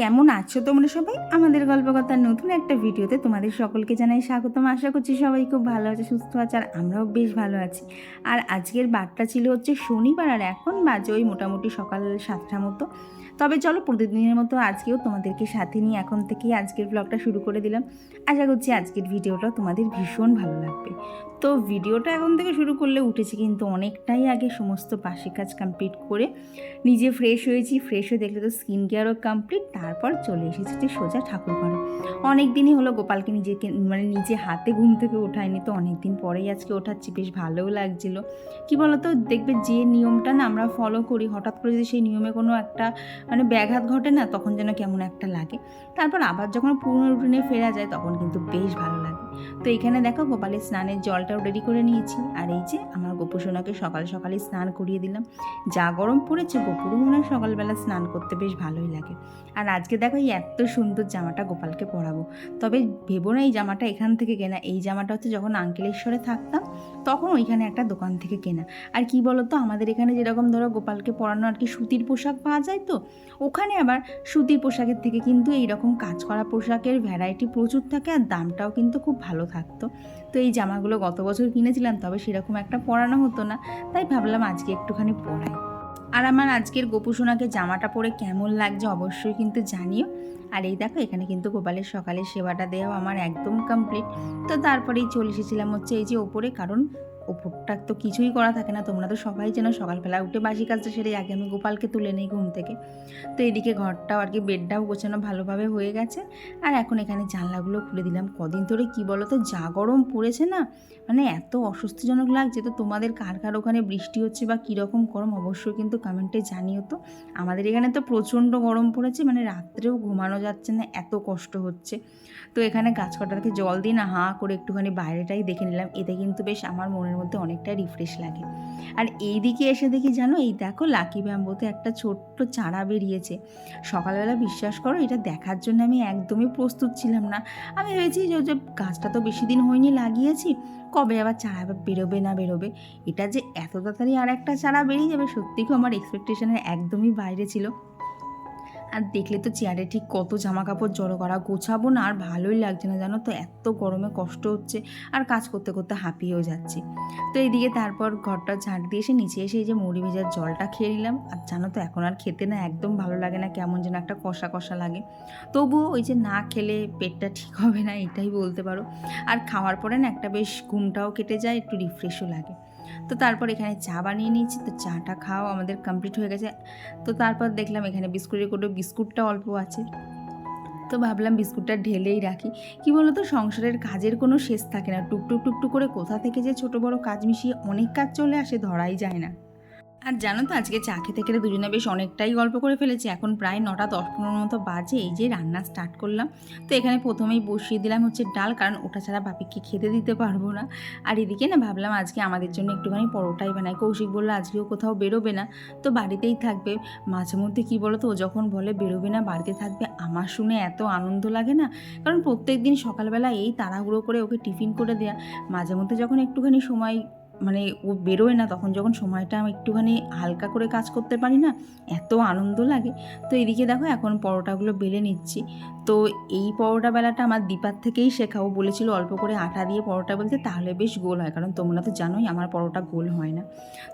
কেমন আছো তোমরা সবাই? আমাদের গল্প গল্পকথার নতুন একটা ভিডিওতে তোমাদের সকলকে জানাই স্বাগতম। আশা করছি সবাই খুব ভালো আছে, সুস্থ আছে, আর আমরাও বেশ ভালো আছি। আর আজকের বারটা ছিল হচ্ছে শনিবার, আর এখন বাজে ওই মোটামুটি সকাল সাতটা মতো। তবে চলো প্রতিদিনের মতো আজকেও তোমাদেরকে সাথে নিয়ে এখন থেকেই আজকের ব্লগটা শুরু করে দিলাম। আশা করছি আজকের ভিডিওটা তোমাদের ভীষণ ভালো লাগবে। তো ভিডিওটা এখন থেকে শুরু করলে উঠেছি কিন্তু অনেকটাই আগে সমস্ত বাসি কাজ কমপ্লিট করে নিজে ফ্রেশ হয়েছি ফ্রেশ হয়ে দেখলে তো স্কিন কেয়ারও কমপ্লিট তারপর চলে এসেছি যে সোজা ঠাকুর ঘরে। অনেক দিনই হলো গোপালকে নিজেকে মানে নিজে হাতে ঘুম থেকে ওঠায়নি, তো অনেক দিন পরেই আজকে ওঠাচ্ছি, বেশ ভালোও লাগছিল। কি বলতো, দেখবে যে নিয়মটা না আমরা ফলো করি, হঠাৎ করে যদি সেই নিয়মে কোনো একটা মানে ব্যাঘাত ঘটে না, তখন যেন কেমন একটা লাগে। তারপর আবার যখন পুরনো রুটিনে ফেরা যায়, তখন কিন্তু বেশ ভালো লাগে। তো এখানে দেখো গোপালের স্নানের জলটাও রেডি করে নিয়েছি। আর এই যে আমার গোপুসোনাকে সকাল সকালে স্নান করিয়ে দিলাম। যা গরম পড়েছে, গোপুরও মনে হয় সকালবেলা স্নান করতে বেশ ভালোই লাগে। আর আজকে দেখো এই এত সুন্দর জামাটা গোপালকে পরাবো। তবে ভেবো না এই জামাটা এখান থেকে কেনা। এই জামাটা হচ্ছে যখন আঙ্কেলেশ্বরে থাকতাম, তখন ওইখানে একটা দোকান থেকে কেনা। আর কি বলতো, আমাদের এখানে যেরকম ধরো গোপালকে পরানো আর কি সুতির পোশাক পাওয়া যায় তো, ওখানে আবার সুতির পোশাকের থেকে কিন্তু এইরকম কাজ করা পোশাকের ভ্যারাইটি প্রচুর থাকে আর দামটাও কিন্তু খুব ভালো। থাকতো। তো এই জামাগুলো গত বছর কিনেছিলাম, তবে সেরকম একটা পরানো হতো না, তাই ভাবলাম আজকে একটুখানি পরাই। আর আমার আজকের গোপুসোনাকে জামাটা পরে কেমন লাগছে অবশ্যই কিন্তু জানিও। আর এই দেখো, এখানে কিন্তু গোপালের সকালে সেবাটা দেওয়া আমার একদম কমপ্লিট তো তারপরেই চলে এসেছিলাম হচ্ছে এই যে ওপরে, কারণ ওপরটা তো কিছুই করা থাকে না। তোমরা তো সবাই যেন সকালবেলা উঠে বাসি কাজটা সেরে আগে আমি গোপালকে তুলে নিই ঘুম থেকে। তো এদিকে ঘরটাও আর কি বেডটাও গোছানো ভালোভাবে হয়ে গেছে। আর এখন এখানে জানলাগুলো খুলে দিলাম। কদিন ধরে কি বলো তো যা গরম পড়েছে না মানে এত অস্বস্তিজনক লাগছে। তো তোমাদের কার কার ওখানে বৃষ্টি হচ্ছে বা কীরকম গরম, অবশ্যই কিন্তু কমেন্টে জানিও তো। আমাদের এখানে তো প্রচণ্ড গরম পড়েছে মানে রাত্রেও ঘুমানো যাচ্ছে না, এত কষ্ট হচ্ছে। তো এখানে গাছ কটাকে জল দিয়ে না হাঁ করে একটুখানি বাইরেটাই দেখে নিলাম। এতে কিন্তু বেশ আমার মনের মধ্যে অনেকটা রিফ্রেশ লাগে। আর এই দিকে এসে দেখি জানো, এই দেখো লাকি ব্যাম্বোতে একটা ছোট্ট চারা বেরিয়েছে। সকালবেলা বিশ্বাস করো, এটা দেখার জন্য আমি একদমই প্রস্তুত ছিলাম না। আমি ভেবেছি যে যে গাছটা তো বেশি দিন হয়নি লাগিয়েছি, কবে আবার চারা বেরোবে না বেরোবে? এটা যে এত তাড়াতাড়ি আর একটা চারা বেরিয়ে যাবে, সত্যি খুব আমার এক্সপেকটেশনের একদমই বাইরে ছিল। আর দেখলে তো চেয়ারে ঠিক কত জামা কাপড় জড়ো করা গোছাবো না, আর ভালোই লাগছে না জানো তো? এত গরমে কষ্ট হচ্ছে আর কাজ করতে করতে হাঁপিয়েও যাচ্ছি। তো এইদিকে তারপর ঘরটা ঝাঁট দিয়ে এসে নিচে এসে এই যে মুড়ি ভেজার জলটা খেয়ে নিলাম। আর জানো তো এখন আর খেতে না একদম ভালো লাগে না, কেমন যেন একটা কষা কষা লাগে। তবুও ওই যে না খেলে পেটটা ঠিক হবে না, এটাই বলতে পারো। আর খাওয়ার পরে না একটা বেশ ঘুমটাও কেটে যায়, একটু রিফ্রেশও লাগে। তো তারপর এখানে চা বানিয়ে নিয়েছি, তো চাটা খাও আমাদের কমপ্লিট হয়ে গেছে। তো তারপর দেখলাম এখানে বিস্কুটের কোটো, বিস্কুটটা অল্প আছে। তো ভাবলাম বিস্কুটটা ঢেলেই রাখি। কি বলতো, সংসারের কাজের কোনো শেষ থাকে না। টুকটুক টুকটুক করে কোথা থেকে যে ছোট বড় কাজ মিশিয়ে অনেক কাজ চলে আসে, ধরাই যায় না। আর জানো তো, আজকে চা খেতে খেতে দুজনে বেশ অনেকটাই গল্প করে ফেলেছি। এখন প্রায় নটা দশ পনেরো মতো বাজে, এই যে রান্না স্টার্ট করলাম। তো এখানে প্রথমেই বসিয়ে দিলাম হচ্ছে ডাল, কারণ ওটা ছাড়া বাপিকে খেতে দিতে পারব না। আর এদিকে না ভাবলাম আজকে আমাদের জন্য একটুখানি পরোটাই বানাই। কৌশিক বলল, আজকেও কোথাও বেরোবে না। তো বাড়িতেই থাকবে। মাঝে মধ্যে কী বলো তো ও যখন বলে বেরোবে না, বাড়িতে থাকবে, আমার শুনে এত আনন্দ লাগে না। কারণ প্রত্যেক দিন সকালবেলা এই তাড়াহুড়ো করে ওকে টিফিন করে দেয়া। মাঝে মধ্যে যখন একটুখানি সময় মানে ও বেরোয় না, তখন যখন সময়টা আমি একটুখানি হালকা করে কাজ করতে পারি না, এত আনন্দ লাগে। তো এদিকে দেখো এখন পরোটাগুলো বেলে নিচ্ছি। তো এই পরোটা বেলাটা আমার দীপার থেকেই শেখাও বলেছিল অল্প করে আটা দিয়ে পরোটা বলতে, তাহলে বেশ গোল হয়। কারণ তোমরা তো জানোই আমার পরোটা গোল হয় না।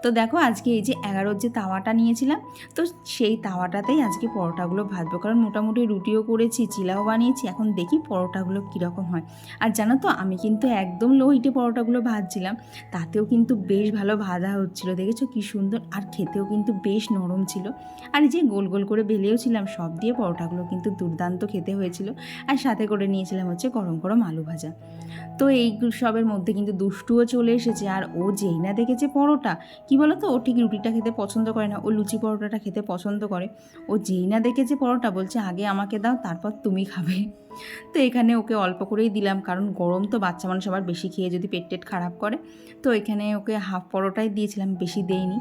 তো দেখো আজকে এই যে এগারোর যে তাওয়াটা নিয়েছিলাম, তো সেই তাওয়াটাতেই আজকে পরোটাগুলো ভাজবো। কারণ মোটামুটি রুটিও করেছি, চিলাও বানিয়েছি। এখন দেখি পরোটাগুলো কীরকম হয়। আর জানো তো, আমি কিন্তু একদম লো হিটে পরোটাগুলো ভাজছিলাম, তাতেও কিন্তু বেশ ভালো ভাজা হচ্ছিল, দেখেছ কি সুন্দর? আর খেতেও কিন্তু বেশ নরম ছিল। আর যে গোল গোল করে বেলেও ছিলাম, সব দিয়ে পরোটাগুলো কিন্তু দুর্দান্ত খেতে হয়েছিল। আর সাথে করে নিয়েছিলাম হচ্ছে গরম গরম আলু ভাজা। তো এই সবের মধ্যে কিন্তু দুষ্টুও চলে এসেছে। আর ও যেই না দেখেছে পরোটা, কি বলো তো ও ঠিক রুটিটা খেতে পছন্দ করে না। ও লুচি পরোটাটা খেতে পছন্দ করে। ও যেই না দেখেছে পরোটা, বলছে আগে আমাকে দাও, তারপর তুমি খাবে। তো এখানে ওকে অল্প করেই দিলাম, কারণ গরম তো বাচ্চা মানুষ আবার বেশি খেয়ে যদি পেট টেট খারাপ করে। তো এখানে ওকে হাফ পরোটাই দিয়েছিলাম, বেশি দেইনি।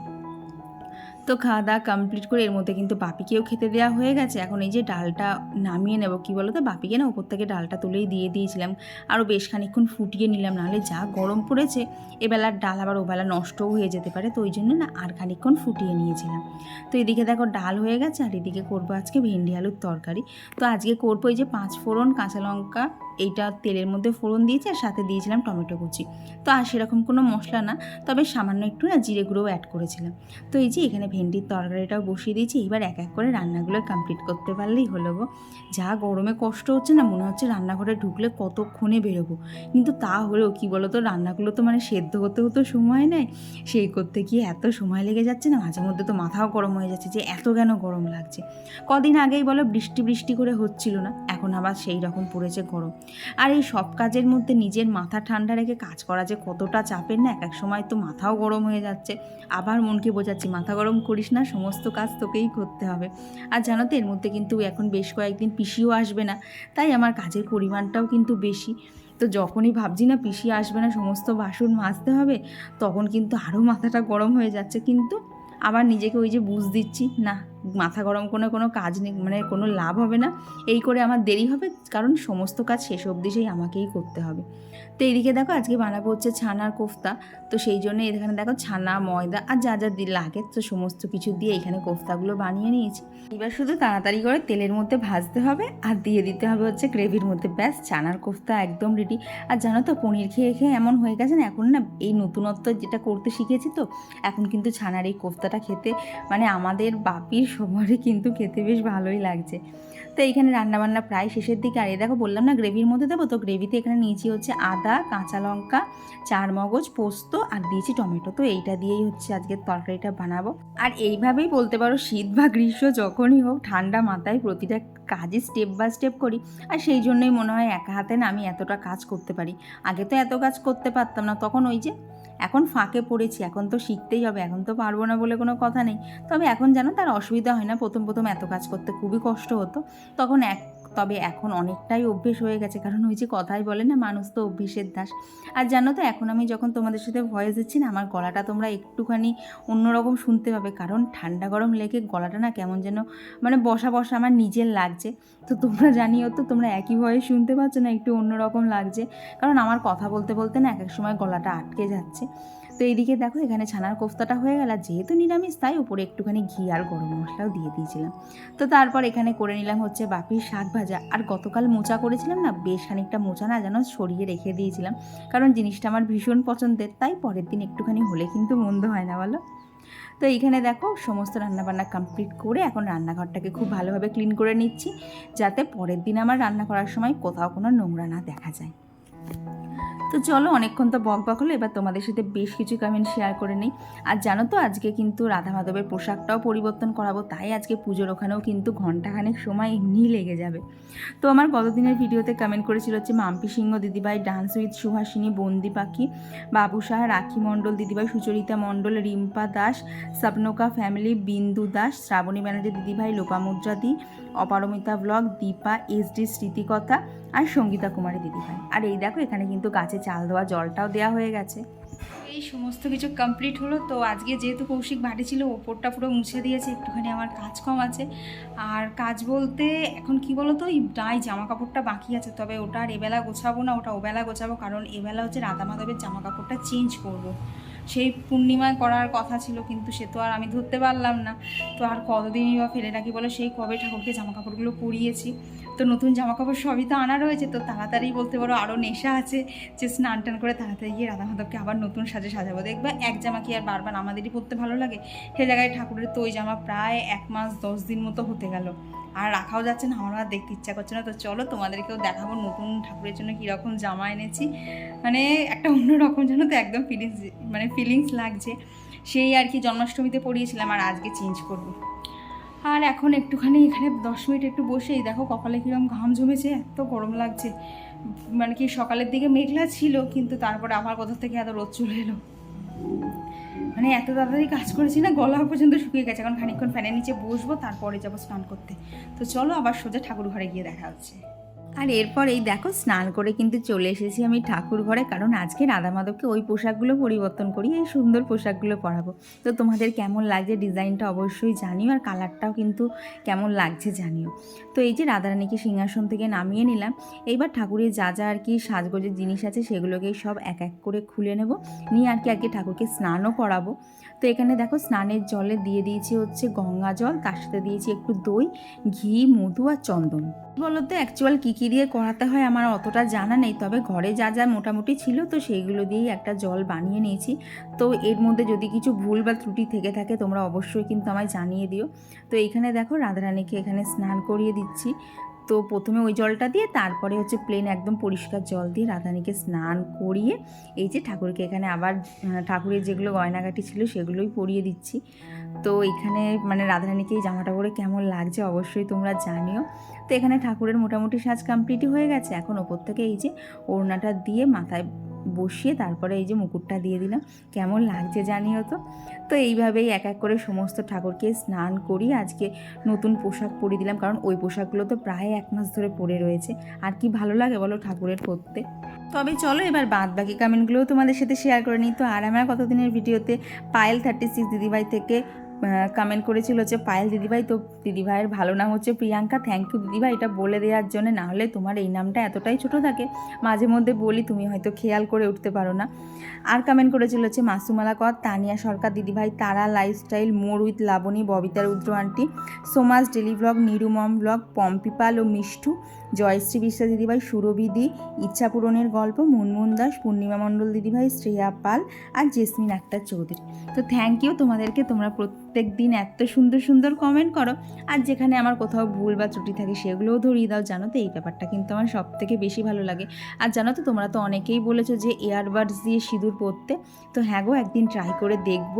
তো খাওয়া দাওয়া কমপ্লিট করে এর মধ্যে কিন্তু বাপিকেও খেতে দেওয়া হয়ে গেছে। এখন এই যে ডালটা নামিয়ে নেব, কি বলো তো বাপিকে না উপর থেকে ডালটা তুলেই দিয়ে দিয়েছিলাম। আরও বেশ খানিক্ষণ ফুটিয়ে নিলাম, নাহলে যা গরম পড়েছে, এবেলার ডাল আবার ওবেলা নষ্টও হয়ে যেতে পারে। তো ওই জন্য না আর খানিক্ষণ ফুটিয়ে নিয়েছিলাম। তো এদিকে দেখো ডাল হয়ে গেছে, আর এদিকে করব আজকে ভেন্ডি আলুর তরকারি। তো আজকে করব এই যে পাঁচ ফোড়ন, কাঁচা লঙ্কা এইটা তেলের মধ্যে ফোড়ন দিয়েছি আর সাথে দিয়েছিলাম টমেটো কুচি। তো আর সেরকম কোনো মশলা না, তবে সামান্য একটু না জিরে গুঁড়োও অ্যাড করেছিলাম। তো এই যে এখানে ভেন্ডির তরকারিটাও বসিয়ে দিয়েছি, এবার এক এক করে রান্নাগুলো কমপ্লিট করতে পারলেই হলো গো। যা গরমে কষ্ট হচ্ছে না, মনে হচ্ছে রান্নাঘরে ঢুকলে কতক্ষণে বেরোবো। কিন্তু তা হলেও কী বলো তো রান্নাগুলো তো মানে সেদ্ধ হতে হতে সময় নেয়। সেই করতে গিয়ে এত সময় লেগে যাচ্ছে না, মাঝে মধ্যে তো মাথাও গরম হয়ে যাচ্ছে যে এত কেন গরম লাগছে। কদিন আগেই বলো বৃষ্টি বৃষ্টি করে হচ্ছিল না, এখন আবার সেই রকম পড়েছে গরম। আর এই সব কাজের মধ্যে নিজের মাথা ঠান্ডা রেখে কাজ করা যে কতটা চাপের না, এক এক সময় তো মাথাও গরম হয়ে যাচ্ছে। আবার মনকে বোঝাচ্ছি, মাথা গরম করিস না, সমস্ত কাজ তোকেই করতে হবে। আর জানো তো, এর মধ্যে কিন্তু এখন বেশ কয়েকদিন পিসিও আসবে না, তাই আমার কাজের পরিমাণটাও কিন্তু বেশি। তো যখনই ভাবছি না পিসি আসবে না, সমস্ত বাসন মাজতে হবে, তখন কিন্তু আরও মাথাটা গরম হয়ে যাচ্ছে। কিন্তু আবার নিজেকে ওই যে বুঝ দিচ্ছি, না মাথা গরম কোনো কোনো কাজ নেই মানে কোনো লাভ হবে না। এই করে আমার দেরি হবে, কারণ সমস্ত কাজ শেষ অবধি সেই আমাকেই করতে হবে। তো এইদিকে দেখো, আজকে বানাবো হচ্ছে ছানার কোফতা। তো সেই জন্য এখানে দেখো ছানা, ময়দা আর যা যা লাগে, তো সমস্ত কিছু দিয়ে এখানে কোফতাগুলো বানিয়ে নিয়েছি। এবার শুধু তাড়াতাড়ি করে তেলের মধ্যে ভাজতে হবে আর দিয়ে দিতে হবে হচ্ছে গ্রেভির মধ্যে। ব্যাস, ছানার কোফতা একদম রেডি আর জানো তো, পনির খেয়ে খেয়ে এমন হয়ে গেছে না, এখন না এই নতুনত্ব যেটা করতে শিখেছি তো, এখন কিন্তু ছানার এই কোফতাটা খেতে মানে আমাদের বাপির সবারই কিন্তু খেতে বেশ ভালোই লাগছে। তো এইখানে রান্নাবান্না প্রায় শেষের দিকে, আর এই দেখো বললাম না গ্রেভির মধ্যে দেবো, তো গ্রেভিতে এখানে নিয়েছি হচ্ছে আদা, কাঁচা লঙ্কা, চার মগজ, পোস্ত আর দিয়েছি টমেটো। তো এইটা দিয়েই হচ্ছে আজকের তরকারিটা বানাবো। আর এইভাবেই বলতে পারো শীত বা গ্রীষ্ম যখনই হোক, ঠান্ডা মাথায় প্রতিটা কাজে স্টেপ বাই স্টেপ করি। আর সেই জন্যই মনে হয় একা হাতে না আমি এতটা কাজ করতে পারি। আগে তো এত কাজ করতে পারতাম না, তখন ওই যে এখন ফাঁকে পড়েছি, এখন তো শিখতেই হবে, এখন তো পারব না বলে কোনো কথা নেই। তবে এখন যেন তার অসুবিধা হয় না, প্রথম প্রথম এত কাজ করতে খুবই কষ্ট হতো। তখন এক তবে এখন অনেকটাই অভ্যেস হয়ে গেছে। কারণ ওই যে কথাই বলে না, মানুষ তো অভ্যেসের দাস। আর জানো তো, এখন আমি যখন তোমাদের সাথে ভয়েস দিচ্ছি না, আমার গলাটা তোমরা একটুখানি অন্যরকম শুনতে পাবে। কারণ ঠান্ডা গরম লেগে গলাটা না কেমন যেন মানে বসা বসা আমার নিজের লাগছে। তো তোমরা জানিও তো, তোমরা একই ভয়ে শুনতে পাচ্ছ না, একটু অন্যরকম লাগছে। কারণ আমার কথা বলতে বলতে না, এক এক সময় গলাটা আটকে যাচ্ছে। তো এইদিকে দেখো, এখানে ছানার কোফতাটা হয়ে গেল। যেহেতু নিরামিষ, তাই উপরে একটুখানি ঘি আর গরম মশলাও দিয়ে দিয়েছিলাম। তো তারপর এখানে করে নিলাম হচ্ছে বাপির শাক ভাজা। আর গতকাল মোচা করেছিলাম না, বেশ খানিকটা মোচা না যেন সরিয়ে রেখে দিয়েছিলাম। কারণ জিনিসটা আমার ভীষণ পছন্দের, তাই পরের দিন একটুখানি হলে কিন্তু মন্দ হয় না, বলো? তো এইখানে দেখো, সমস্ত রান্নাবান্না কমপ্লিট করে এখন রান্নাঘরটাকে খুব ভালোভাবে ক্লিন করে নিচ্ছি। যাতে পরের দিন আমার রান্না করার সময় কোথাও কোনো নোংরা না দেখা যায়। তো চলো অনেকক্ষণ তো বক বক হলো, এবার তোমাদের সাথে বেশ কিছু কমেন্ট শেয়ার করে নিই। আর জানো তো, আজকে কিন্তু রাধা মাধবের পোশাকটাও পরিবর্তন করাবো, তাই আজকে পুজোর ওখানেও কিন্তু ঘন্টাখানেক সময় এমনি লেগে যাবে। তো আমার গতদিনের ভিডিওতে কমেন্ট করেছিল হচ্ছে মাম্পি সিংহ দিদিভাই ডান্স উইথ সুহাসিনী, বন্দি পাখি, বাবু রাখি মণ্ডল দিদিভাই, সুচরিতা মণ্ডল, রিম্পা দাস, স্বপ্নকা ফ্যামিলি বিন্দু দাস, শ্রাবণী ব্যানার্জি দিদিভাই, লোপামুদ্রা দি, Aparmita blog Dipa S D স্মৃতিকথা আর সঙ্গীতা কুমারী দিদিভাই। আর এই দেখো, এখানে কিন্তু গাছে চাল ধোয়া, জলটাও দেওয়া হয়ে গেছে। এই সমস্ত কিছু কমপ্লিট হলো, তো আজকে যেহেতু কৌশিক বাড়ি ছিল, ওপরটা পুরো মুছে দিয়েছে, একটুখানি আমার কাজ কম আছে। আর কাজ বলতে, এখন কি বলো তো ডাই জামা কাপড়টা বাকি আছে, তবে ওটা আর এবেলা গোছাবো না, ওটা ওবেলা গোছাবো, কারণ এবেলা হচ্ছে রাধা মাধবের জামা কাপড়টা চেঞ্জ করব। সেই পূর্ণিমায় করার কথা ছিল, কিন্তু সে তো আর আমি ধরতে পারলাম না। তো আর কতদিনই বা ফেলে রাখি বলো? সেই কবে ঠাকুরকে জামা কাপড়গুলো পরিয়েছি। তো নতুন জামা কাপড় সবই তো আনা রয়েছে, তো তাড়াতাড়ি বলতে পারো আরও নেশা আছে যে স্নান টান করে তাড়াতাড়ি গিয়ে রাধা মাধবকে আবার নতুন সাজে সাজাবো। দেখবে এক জামা কি আর বারবার আমাদেরই পরতে ভালো লাগে? সে জায়গায় ঠাকুরের তো ওই জামা প্রায় এক মাস দশ দিন মতো হতে গেল। আর রাখাও যাচ্ছে না আমার আর দেখতে ইচ্ছা করছে না। তো চলো তোমাদেরকেও দেখাবো নতুন ঠাকুরের জন্য কীরকম জামা এনেছি। মানে একটা অন্যরকম যেন তো একদম ফিলিংস মানে ফিলিংস লাগছে। সেই আর কি জন্মাষ্টমীতে পড়িয়েছিলাম আর আজকে চেঞ্জ করব। আর এখন একটুখানি এখানে দশ মিনিট একটু বসেই দেখো কপালে কীরকম ঘাম জমেছে, এত গরম লাগছে। মানে কি সকালের দিকে মেঘলা ছিল, কিন্তু তারপরে আবার কোথা থেকে এত রোদ চলে এলো। মানে এত তাড়াতাড়ি কাজ করেছি না, গলা পর্যন্ত শুকিয়ে গেছে। এখন খানিকক্ষণ ফ্যানের নিচে বসবো, তারপরে যাব স্নান করতে। তো চলো আবার সোজা ঠাকুর ঘরে গিয়ে দেখা হচ্ছে। আর এরপর এই দেখো, স্নান করে কিন্তু চলে এসেছি আমি ঠাকুর ঘরে, কারণ আজকে রাধা মাধবকে ওই পোশাকগুলো পরিবর্তন করি, এই সুন্দর পোশাকগুলো পরাবো। তো তোমাদের কেমন লাগছে? ডিজাইনটা অবশ্যই জানিও, আর কালারটাও কিন্তু কেমন লাগছে জানিও। তো এই যে রাধারানীকে সিংহাসন থেকে নামিয়ে নিলাম, এইবার ঠাকুরের যা যা আর কি সাজগোজের জিনিস আছে, সেগুলোকেই সব এক এক করে খুলে নেব। নিয়ে আর কি আগে ঠাকুরকে স্নানও করাবো। তো এখানে দেখো স্নানের জলে দিয়ে দিয়েছি হচ্ছে গঙ্গা জল, তার সাথে দিয়েছি একটু দই, ঘি, মধু আর চন্দন। বলতো অ্যাকচুয়াল কী কী দিয়ে করাতে হয় আমার অতটা জানা নেই, তবে ঘরে যা যা মোটামুটি ছিল তো সেইগুলো দিয়েই একটা জল বানিয়ে নিয়েছি। তো এর মধ্যে যদি কিছু ভুল বা ত্রুটি থেকে থাকে তোমরা অবশ্যই কিন্তু আমায় জানিয়ে দিও। তো এইখানে দেখো রাধারানীকে এখানে স্নান করিয়ে দিচ্ছি। তো প্রথমে ওই জলটা দিয়ে তারপরে হচ্ছে প্লেন একদম পরিষ্কার জল দিয়ে রাধানীকে স্নান করিয়ে এই যে ঠাকুরকে এখানে আবার ঠাকুরের যেগুলো গয়নাগাটি ছিল সেগুলোই পরিয়ে দিচ্ছি। তো এখানে মানে রাধারানীকে এই জামাটা পরে কেমন লাগছে অবশ্যই তোমরা জানিও। তো এখানে ঠাকুরের মোটামুটি সাজ কমপ্লিটই হয়ে গেছে। এখন ওপর থেকে এই যে ওড়নাটা দিয়ে মাথায় বসিয়ে তারপরে এই যে মুকুটটা দিয়ে দিলাম। কেমন লাগছে জানিও তো? তো এইভাবেই এক এক করে সমস্ত ঠাকুরকে স্নান করি আজকে নতুন পোশাক পরিয়ে দিলাম। কারণ ওই পোশাকগুলো তো প্রায় এক মাস ধরে পরে রয়েছে। আর কি ভালো লাগে বলো ঠাকুরের পরতে তবে চলো এবার বাদ বাকি কমেন্টগুলোও তোমাদের সাথে শেয়ার করে নিই। তো আর আমার কতদিনের ভিডিওতে পায়েল থার্টি সিক্স দিদিভাই থেকে কমেন্ট করেছিল হচ্ছে পায়েল দিদিভাই, তো দিদিভাইয়ের ভালো নাম হচ্ছে প্রিয়াঙ্কা। থ্যাংক ইউ দিদিভাই, এটা বলে দেওয়ার জন্য। না হলে তোমার এই নামটা এতটাই ছোট থাকে, মাঝে মধ্যে বলি, তুমি হয়তো খেয়াল করে উঠতে পারো না। আর কমেন্ট করেছিল হচ্ছে, মাসুমালা কর, তানিয়া সরকার দিদিভাই, তারা lifestyle more with Laboni, Babita Rudra aunty সোমাস ডেলি ব্লগ নিরুমম ব্লগ পম্পিপাল ও মিষ্টু, জয়শ্রী বিশ্বাস দিদিভাই সুরবিদি ইচ্ছা পূরণের গল্প, মুনমুন দাস, পূর্ণিমা মণ্ডল দিদিভাই, শ্রেয়া পাল আর জেসমিন আক্তার চৌধুরী। তো থ্যাংক ইউ তোমাদেরকে, তোমরা প্রত্যেক দিন এত সুন্দর সুন্দর কমেন্ট করো। আর যেখানে আমার কোথাও ভুল বা ত্রুটি থাকে সেগুলোও ধরিয়ে দাও। জানো তো এই ব্যাপারটা কিন্তু আমার সব থেকে বেশি ভালো লাগে। আর জানো তো তোমরা তো অনেকেই বলেছ যে এয়ারবাডস দিয়ে সিঁদুর পরতে তো হ্যাঁ গো, একদিন ট্রাই করে দেখব।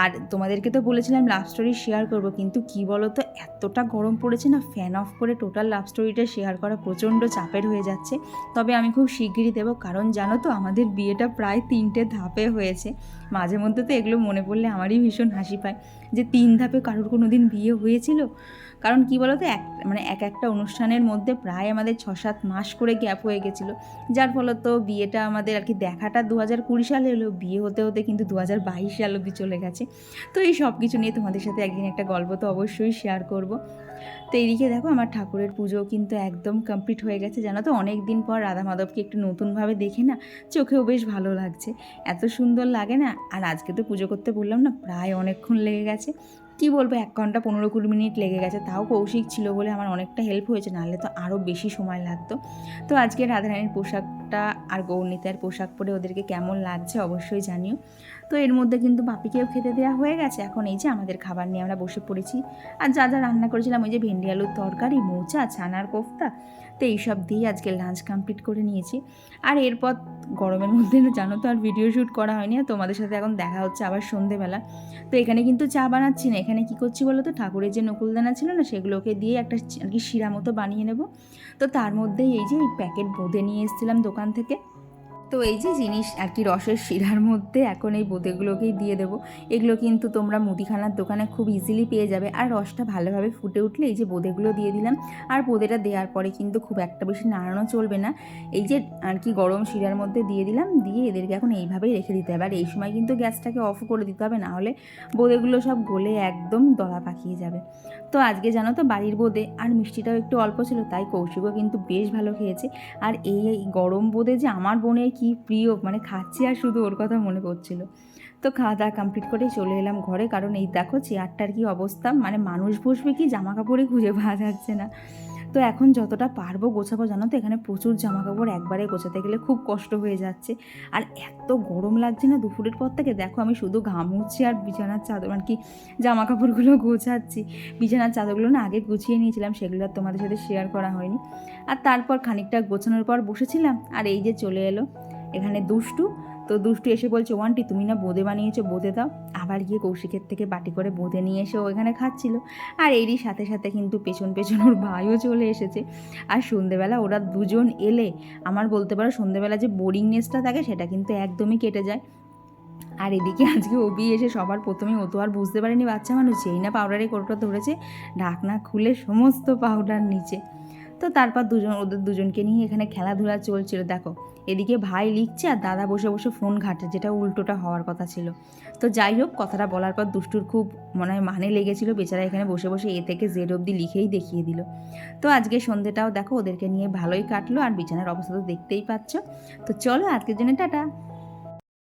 আর তোমাদেরকে তো বলেছিলাম লাভ স্টোরি শেয়ার করব। কিন্তু কি বলো তো এতটা গরম পড়েছে না ফ্যান অফ করে টোটাল লাভ স্টোরিটা শেয়ার করা প্রচণ্ড চাপের হয়ে যাচ্ছে। তবে আমি খুব শিগগিরই দেবো। কারণ জানো তো আমাদের বিয়েটা প্রায় তিনটে ধাপে হয়েছে। মাঝে মধ্যে তো এগুলো মনে পড়লে আমারই ভীষণ হাসি পায় যে তিন ধাপে কারোর কোনো দিন বিয়ে হয়েছিল? কারণ কি বলতো, এক মানে এক একটা অনুষ্ঠানের মধ্যে প্রায় আমাদের ছ সাত মাস করে গ্যাপ হয়ে গেছিল। যার ফলত বিয়েটা আমাদের আর কি দেখাটা দু হাজার কুড়ি সালে হলো, বিয়ে হতে হতে কিন্তু দু হাজার বাইশ সাল অবধি চলে গেছে। তো এই সব কিছু নিয়ে তোমাদের সাথে একদিন একটা গল্প তো অবশ্যই শেয়ার করব। তো এইদিকে দেখো, আমার ঠাকুরের পুজো কিন্তু একদম কমপ্লিট হয়ে গেছে, জানো তো? অনেক দিন পর রাধা মাধবকে একটু নতুনভাবে দেখে না, চোখেও বেশ ভালো লাগছে। এত সুন্দর লাগে না? আর আজকে তো পুজো করতে বললাম না, প্রায় অনেকক্ষণ লেগে গেছে। কি বলব, এক ঘণ্টা পনেরো কুড়ি মিনিট লেগে গেছে। তাও কৌশিক ছিল বলে আমার অনেকটা হেল্প হয়েছে, নাহলে তো আরও বেশি সময় লাগতো। তো আজকে রাধারানীর পোশাকটা আর গৌরনীতার পোশাক পরে ওদেরকে কেমন লাগছে অবশ্যই জানিও। তো এর মধ্যে কিন্তু বাপিকেও খেতে দেওয়া হয়ে গেছে। এখন এই যে আমাদের খাবার নিয়ে আমরা বসে পড়েছি। আর যা যা রান্না করেছিলাম, ওই যে ভেন্ডি আলুর তরকারি, মোচা, ছানার কোফতা, তো এইসব দিয়ে আজকে লাঞ্চ কমপ্লিট করে নিয়েছি। আর এরপর গরমের মধ্যে জানো তো আর ভিডিও শ্যুট করা হয়নি। আর তোমাদের সাথে এখন দেখা হচ্ছে আবার সন্ধেবেলা। তো এখানে কিন্তু চা বানাচ্ছি না। এখানে কি করছি বলো তো? ঠাকুরের যে নকুলদানা ছিল না, সেগুলোকে দিয়ে একটা আর কি শিরা মতো বানিয়ে নেব। তো তার মধ্যেই এই যে এই প্যাকেট বোঁদে নিয়ে এসেছিলাম দোকান থেকে। তো এই যে জিনিস আর কি রসের শিরার মধ্যে এখন এই বোঁদেগুলোকেই দিয়ে দেবো। এগুলো কিন্তু তোমরা মুদিখানার দোকানে খুব ইজিলি পেয়ে যাবে। আর রসটা ভালোভাবে ফুটে উঠলে এই যে বোঁদেগুলো দিয়ে দিলাম। আর বোঁদেটা দেওয়ার পরে কিন্তু খুব একটা বেশি নাড়ানো চলবে না। এই যে আর কি গরম শিরার মধ্যে দিয়ে দিলাম, দিয়ে এদেরকে এখন এইভাবেই রেখে দিতে হবে। আর এই সময় কিন্তু গ্যাসটাকে অফ করে দিতে হবে, না হলে বোঁদেগুলো সব গলে একদম দলা পাকিয়ে যাবে। তো আজকে জানো তো বাড়ির বোঁদে, আর মিষ্টিটাও একটু অল্প ছিল, তাই কৌশিকও কিন্তু বেশ ভালো খেয়েছে। আর এই গরম বোঁদে যে আমার বোনের কি প্রিয়? মানে খাচ্ছি আর শুধু ওর কথা মনে পড়ছিল। তো খাওয়া দাওয়া কমপ্লিট করে চলে এলাম ঘরে। কারণ এই দেখো চেয়ারটার কি অবস্থা? মানে মানুষ বসবে কি? জামা কাপড়ই খুঁজে পাওয়া যাচ্ছে না। তো এখন যতটা পারব গোছাবো, জানো তো? এখানে প্রচুর জামা কাপড় একবারে গোছাতে গেলে খুব কষ্ট হয়ে যাচ্ছে। আর এত গরম লাগছে না দুপুরের পর থেকে? দেখো আমি শুধু ঘামুচ্ছি আর বিছানার চাদর মানে কি জামা কাপড়গুলো গোছাচ্ছি। বিছানার চাদরগুলো না আগে গুছিয়ে নিয়েছিলাম, সেগুলো আর তোমাদের সাথে শেয়ার করা হয়নি। আর তারপর খানিকটা গোছানোর পর বসেছিলাম, আর এই যে চলে এলো। এখানে দুষ্টু। তো দুষ্টু এসে বলছে, ওয়ান্টি, তুমি না বোঁদে বানিয়েছো, বোঁদে দাও। আবার গিয়ে কৌশিকের থেকে বাটি করে বোঁদে নিয়ে এসে ও এখানে খাচ্ছিল। আর এরই সাথে সাথে কিন্তু পেছন পেছন ওর ভাইও চলে এসেছে। আর সন্ধেবেলা ওরা দুজন এলে, আমার বলতে পারো, সন্ধেবেলা যে বোরিংনেসটা থাকে, সেটা কিন্তু একদমই কেটে যায়। আর এদিকে আজকে অবি এসে সবার প্রথমে ও তো আর বুঝতে পারেনি বাচ্চা মানুষ, যেই না পাউডারে কোটোটা ধরেছে, ঢাকনা খুলে সমস্ত পাউডার নিচে। তো তারপর দুজন, ওদের দুজনকে নিয়ে এখানে খেলাধুলা চলছিল। দেখো, এদিকে ভাই লিখছে আর দাদা বসে বসে ফোন ঘাটে, যেটা উল্টোটা হওয়ার কথা ছিল। তো যাই হোক, কথাটা বলার পর দুষ্টুর খুব মনে হয় মানে লেগেছিল। বেচারা এখানে বসে বসে এ থেকে জেড অবধি লিখেই দেখিয়ে দিল। তো আজকে সন্ধেটাও দেখো, ওদেরকে নিয়ে ভালোই কাটলো। আর বিছানার অবস্থা তো দেখতেই পাচ্ছ। তো চলো, আজকের জন্য টাটা।